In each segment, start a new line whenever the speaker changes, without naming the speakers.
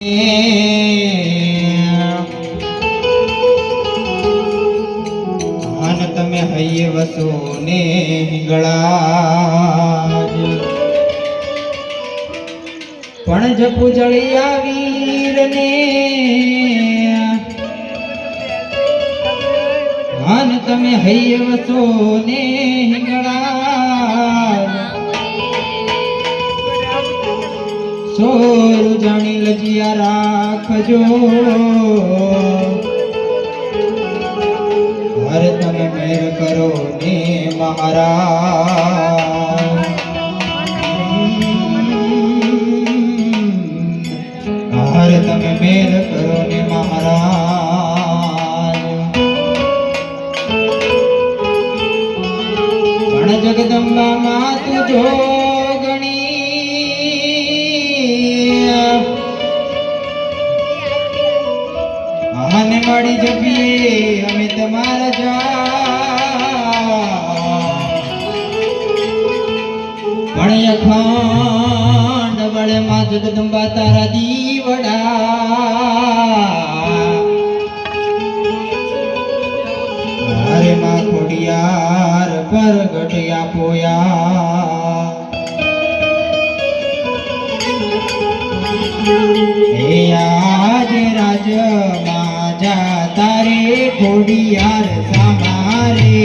અન તમે હૈયે વસો ને ગળા પણ જપુ જળિયા વીરને અન તમે હૈયે વસો ને સોરું જાણી લજિયા રાખજો. હર તમે મેર કરો ને મહારાજ. હર તમે મેર આને મળી જપીએ અમે તમારા જા. પણ અખંડ બળે માં જગદંબા તારા દીવડા. અરે માં ખોડિયાર પ્રગટ્યા પોયા. હે રાજ તારે ઘોડિયાર સામારે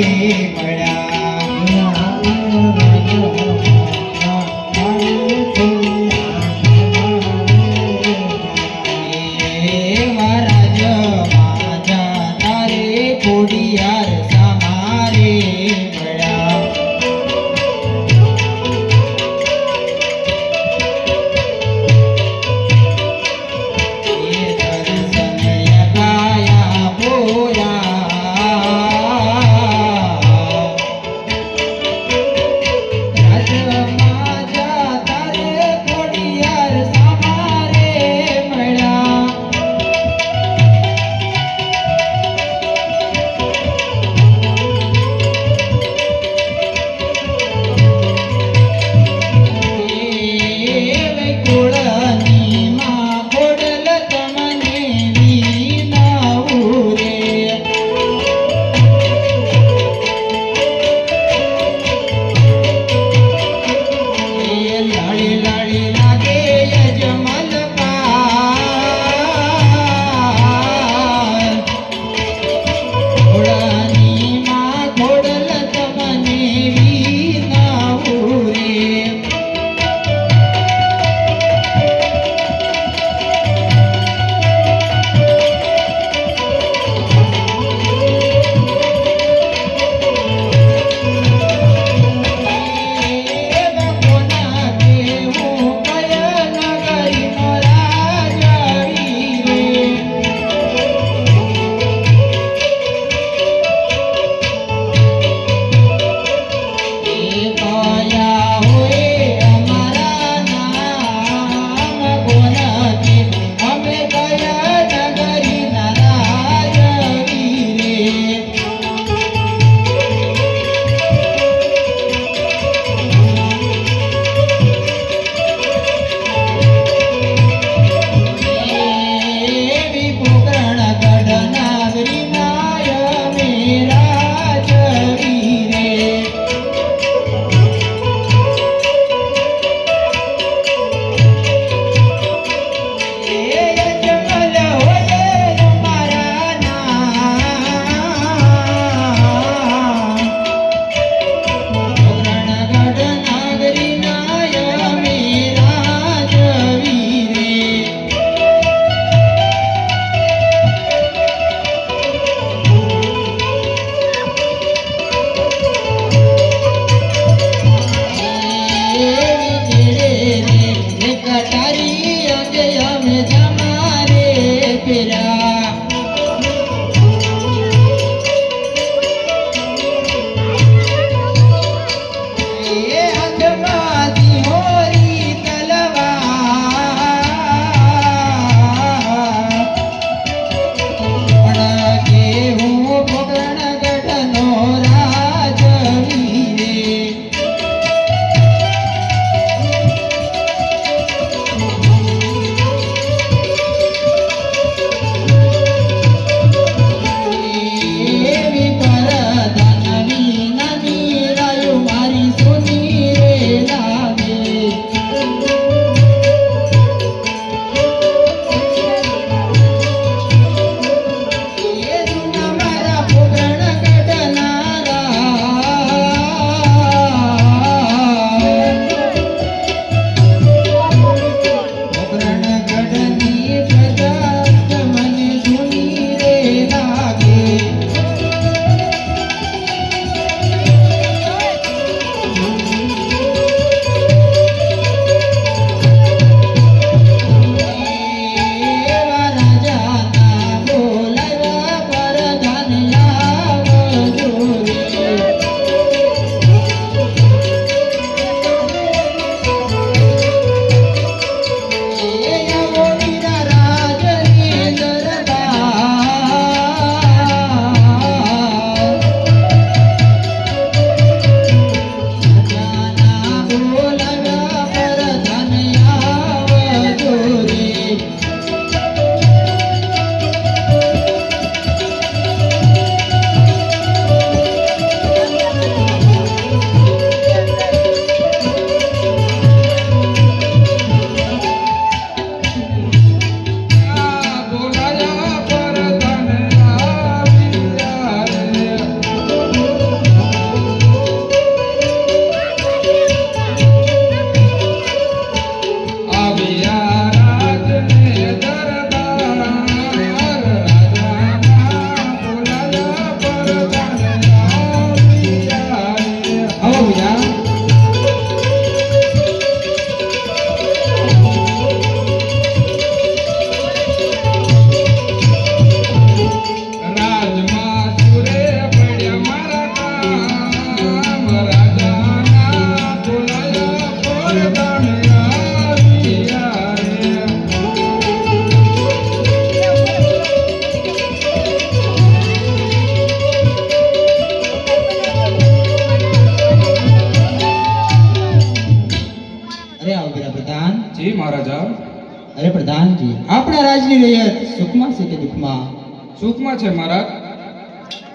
પ્રધાનજી આપણા રાજની રૈયત સુખમાં છે કે દુઃખમાં?
સુખમાં છે મહારાજ.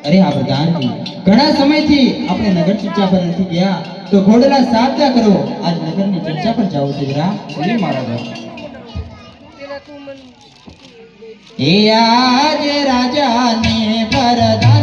અરે આ પ્રધાનજી ઘણા સમયથી આપણે નગર ચર્ચા પર નથી ગયા તો ઘોડલા સાબદા કરો. આજ નગરની ચર્ચા પર જાઓ છે જરા.
જી મહારાજ.
એ આજ રાજાને પરદાન